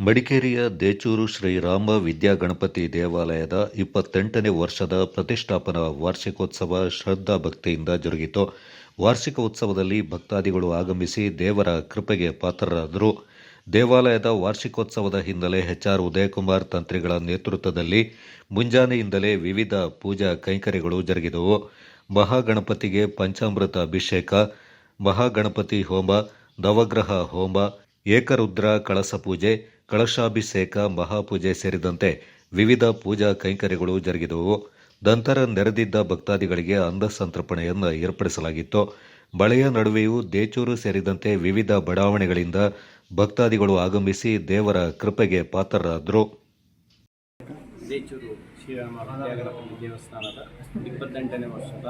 ಮಡಿಕೇರಿಯ ದೇಚೂರು ಶ್ರೀರಾಮ ವಿದ್ಯಾಗಣಪತಿ ದೇವಾಲಯದ ಇಪ್ಪತ್ತೆಂಟನೇ ವರ್ಷದ ಪ್ರತಿಷ್ಠಾಪನಾ ವಾರ್ಷಿಕೋತ್ಸವ ಶ್ರದ್ಧಾ ಭಕ್ತಿಯಿಂದ ಜರುಗಿತು. ವಾರ್ಷಿಕ ಉತ್ಸವದಲ್ಲಿ ಭಕ್ತಾದಿಗಳು ಆಗಮಿಸಿ ದೇವರ ಕೃಪೆಗೆ ಪಾತ್ರರಾದರು. ದೇವಾಲಯದ ವಾರ್ಷಿಕೋತ್ಸವದ ಹಿನ್ನೆಲೆ ಎಚ್ಆರ್ ಉದಯಕುಮಾರ್ ತಂತ್ರಿಗಳ ನೇತೃತ್ವದಲ್ಲಿ ಮುಂಜಾನೆಯಿಂದಲೇ ವಿವಿಧ ಪೂಜಾ ಕೈಂಕರ್ಯಗಳು ಜರುಗಿದವು. ಮಹಾಗಣಪತಿಗೆ ಪಂಚಾಮೃತ ಅಭಿಷೇಕ, ಮಹಾಗಣಪತಿ ಹೋಮ, ನವಗ್ರಹ ಹೋಮ ಏಕರುದ್ರ, ಕಳಸ ಪೂಜೆ, ಕಳಶಾಭಿಷೇಕ, ಮಹಾಪೂಜೆ ಸೇರಿದಂತೆ ವಿವಿಧ ಪೂಜಾ ಕೈಂಕರ್ಯಗಳು ಜರುಗಿದವು. ನಂತರ ನೆರೆದಿದ್ದ ಭಕ್ತಾದಿಗಳಿಗೆ ಅನ್ನ ಸಂತರ್ಪಣೆಯನ್ನು ಏರ್ಪಡಿಸಲಾಗಿತ್ತು. ಬಳೆಯ ನಡುವೆಯೂ ದೇಚೂರು ಸೇರಿದಂತೆ ವಿವಿಧ ಬಡಾವಣೆಗಳಿಂದ ಭಕ್ತಾದಿಗಳು ಆಗಮಿಸಿ ದೇವರ ಕೃಪೆಗೆ ಪಾತ್ರರಾದರು. ದೇವಸ್ಥಾನದ ಇಪ್ಪತ್ತೆಂಟನೇ ವರ್ಷದ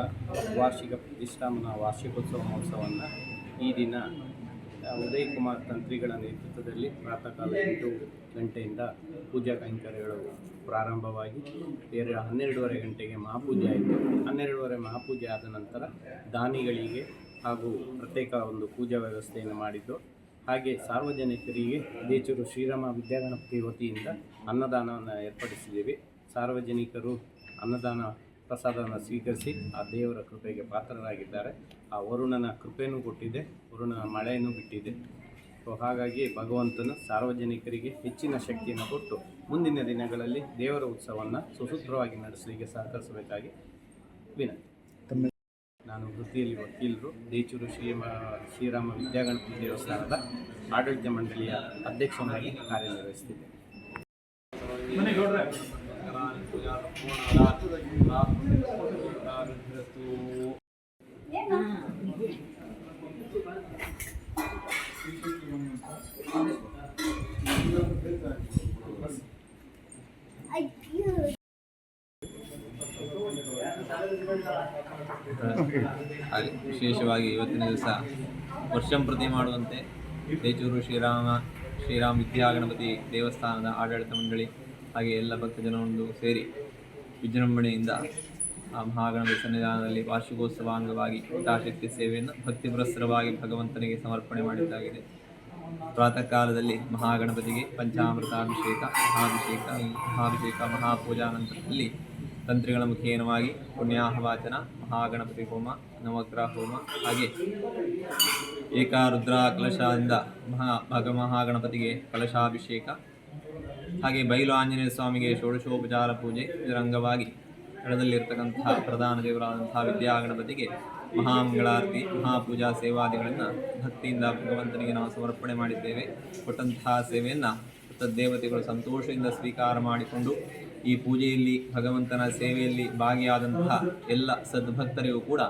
ವಾರ್ಷಿಕ ಪ್ರತಿಷ್ಠಾಪನಾ ವಾರ್ಷಿಕೋತ್ಸವ ಮಹೋತ್ಸವವನ್ನು ಈ ದಿನ ಉದಯ್ ಕುಮಾರ್ ತಂತ್ರಿಗಳ ನೇತೃತ್ವದಲ್ಲಿ ಪ್ರಾತಃ ಕಾಲ ಎಂಟು ಗಂಟೆಯಿಂದ ಪೂಜಾ ಕೈಂಕರ್ಯಗಳು ಪ್ರಾರಂಭವಾಗಿ ಎರಡು ಹನ್ನೆರಡೂವರೆ ಗಂಟೆಗೆ ಮಹಾಪೂಜೆ ಆಯಿತು. ಹನ್ನೆರಡೂವರೆ ಮಹಾಪೂಜೆ ಆದ ನಂತರ ದಾನಿಗಳಿಗೆ ಹಾಗೂ ಪ್ರತ್ಯೇಕ ಒಂದು ಪೂಜಾ ವ್ಯವಸ್ಥೆಯನ್ನು ಮಾಡಿದ್ದು, ಹಾಗೆ ಸಾರ್ವಜನಿಕರಿಗೆ ದೇಚೂರು ಶ್ರೀರಾಮ ವಿದ್ಯಾಗಣಪತಿ ವತಿಯಿಂದ ಅನ್ನದಾನವನ್ನು ಏರ್ಪಡಿಸಿದ್ದೀವಿ. ಸಾರ್ವಜನಿಕರು ಅನ್ನದಾನ ಪ್ರಸಾದವನ್ನು ಸ್ವೀಕರಿಸಿ ಆ ದೇವರ ಕೃಪೆಗೆ ಪಾತ್ರರಾಗಿದ್ದಾರೆ. ಆ ವರುಣನ ಕೃಪೆನೂ ಕೊಟ್ಟಿದೆ ವರುಣನ ಮಳೆಯನ್ನು ಬಿಟ್ಟಿದೆ. ಸೊ ಹಾಗಾಗಿ ಭಗವಂತನು ಸಾರ್ವಜನಿಕರಿಗೆ ಹೆಚ್ಚಿನ ಶಕ್ತಿಯನ್ನು ಕೊಟ್ಟು ಮುಂದಿನ ದಿನಗಳಲ್ಲಿ ದೇವರ ಉತ್ಸವವನ್ನು ಸುಸೂತ್ರವಾಗಿ ನಡೆಸಲಿಕ್ಕೆ ಸಹಕರಿಸಬೇಕಾಗಿ ವಿನಂತಿ. ನಾನು ವೃತ್ತಿಯಲ್ಲಿ ವಕೀಲರು, ದೇಚೂರು ಶ್ರೀಮ ಶ್ರೀರಾಮ ವಿದ್ಯಾಗಣಪತಿ ದೇವಸ್ಥಾನದ ಆಡಳಿತ ಮಂಡಳಿಯ ಅಧ್ಯಕ್ಷನಾಗಿ ಕಾರ್ಯನಿರ್ವಹಿಸುತ್ತಿದ್ದೆ ವಿಶೇಷವಾಗಿ ಇವತ್ತಿನ ದಿವಸ ವರ್ಷಂಪ್ರತಿ ಮಾಡುವಂತೆ ದೇಚೂರು ಶ್ರೀರಾಮ ಶ್ರೀರಾಮ ವಿದ್ಯಾಗಣಪತಿ ದೇವಸ್ಥಾನದ ಆಡಳಿತ ಮಂಡಳಿ ಹಾಗೆ ಎಲ್ಲ ಭಕ್ತಜನವೊಂದು ಸೇರಿ ವಿಜೃಂಭಣೆಯಿಂದ ಆ ಮಹಾಗಣಪತಿ ಸನ್ನಿಧಾನದಲ್ಲಿ ವಾರ್ಷಿಕೋತ್ಸವ ಅಂಗವಾಗಿ ಹಿತಾಶಕ್ತಿ ಸೇವೆಯನ್ನು ಭಕ್ತಿಪುರಸ್ಸರವಾಗಿ ಭಗವಂತನಿಗೆ ಸಮರ್ಪಣೆ ಮಾಡಿದ್ದಾಗಿದೆ. ಪ್ರಾತಃ ಕಾಲದಲ್ಲಿ ಮಹಾಗಣಪತಿಗೆ ಪಂಚಾಮೃತಾಭಿಷೇಕ, ಮಹಾಭಿಷೇಕ ಮಹಾಭಿಷೇಕ ಮಹಾಪೂಜಾ ನಂತರದಲ್ಲಿ ತಂತ್ರಿಗಳ ಮುಖೇನವಾಗಿ ಪುಣ್ಯಾಹವಾಚನ, ಮಹಾಗಣಪತಿ ಹೋಮ, ನವಗ್ರಹ ಹೋಮ, ಹಾಗೆ ಏಕಾರುದ್ರ ಕಲಶದಿಂದ ಮಹಾ ಭಗ ಮಹಾಗಣಪತಿಗೆ ಕಲಶಾಭಿಷೇಕ, ಹಾಗೆ ಬೈಲು ಆಂಜನೇಯ ಸ್ವಾಮಿಗೆ ಷೋಡಶೋಪಚಾರ ಪೂಜೆ ಇದರ ಅಂಗವಾಗಿ ಸ್ಥಳದಲ್ಲಿರ್ತಕ್ಕಂತಹ ಪ್ರಧಾನ ದೇವರಾದಂತಹ ವಿದ್ಯಾಗಣಪತಿಗೆ ಮಹಾಮಂಗಳಾರತಿ, ಮಹಾಪೂಜಾ ಸೇವಾದಿಗಳನ್ನು ಭಕ್ತಿಯಿಂದ ಭಗವಂತನಿಗೆ ನಾವು ಸಮರ್ಪಣೆ ಮಾಡಿದ್ದೇವೆ. ಕೊಟ್ಟಂತಹ ಸೇವೆಯನ್ನು ದೇವತೆಗಳು ಸಂತೋಷದಿಂದ ಸ್ವೀಕಾರ ಮಾಡಿಕೊಂಡು ಈ ಪೂಜೆಯಲ್ಲಿ, ಭಗವಂತನ ಸೇವೆಯಲ್ಲಿ ಭಾಗಿಯಾದಂತಹ ಎಲ್ಲ ಸದ್ಭಕ್ತರಿಗೂ ಕೂಡ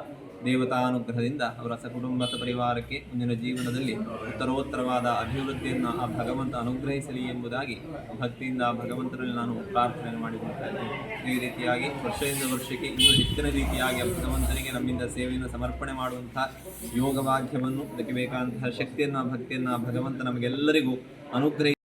ದೇವತಾನುಗ್ರಹದಿಂದ ಅವರ ಸಕುಟುಂಬ ಪರಿವಾರಕ್ಕೆ ಮುಂದಿನ ಜೀವನದಲ್ಲಿ ಉತ್ತರೋತ್ತರವಾದ ಅಭಿವೃದ್ಧಿಯನ್ನು ಆ ಭಗವಂತ ಅನುಗ್ರಹಿಸಲಿ ಎಂಬುದಾಗಿ ಭಕ್ತಿಯಿಂದ ಭಗವಂತನಲ್ಲಿ ನಾನು ಪ್ರಾರ್ಥನೆ ಮಾಡಿಕೊಳ್ತಾ ಈ ರೀತಿಯಾಗಿ ವರ್ಷದಿಂದ ವರ್ಷಕ್ಕೆ ಇನ್ನೂ ಹೆಚ್ಚಿನ ರೀತಿಯಾಗಿ ಭಗವಂತನಿಗೆ ನಮ್ಮಿಂದ ಸೇವೆಯನ್ನು ಸಮರ್ಪಣೆ ಮಾಡುವಂತಹ ಯೋಗವಾಕ್ಯವನ್ನು ಅದಕ್ಕೆ ಬೇಕಾದಂತಹ ಶಕ್ತಿಯನ್ನು, ಭಕ್ತಿಯನ್ನು ಭಗವಂತ ನಮಗೆಲ್ಲರಿಗೂ ಅನುಗ್ರಹಿ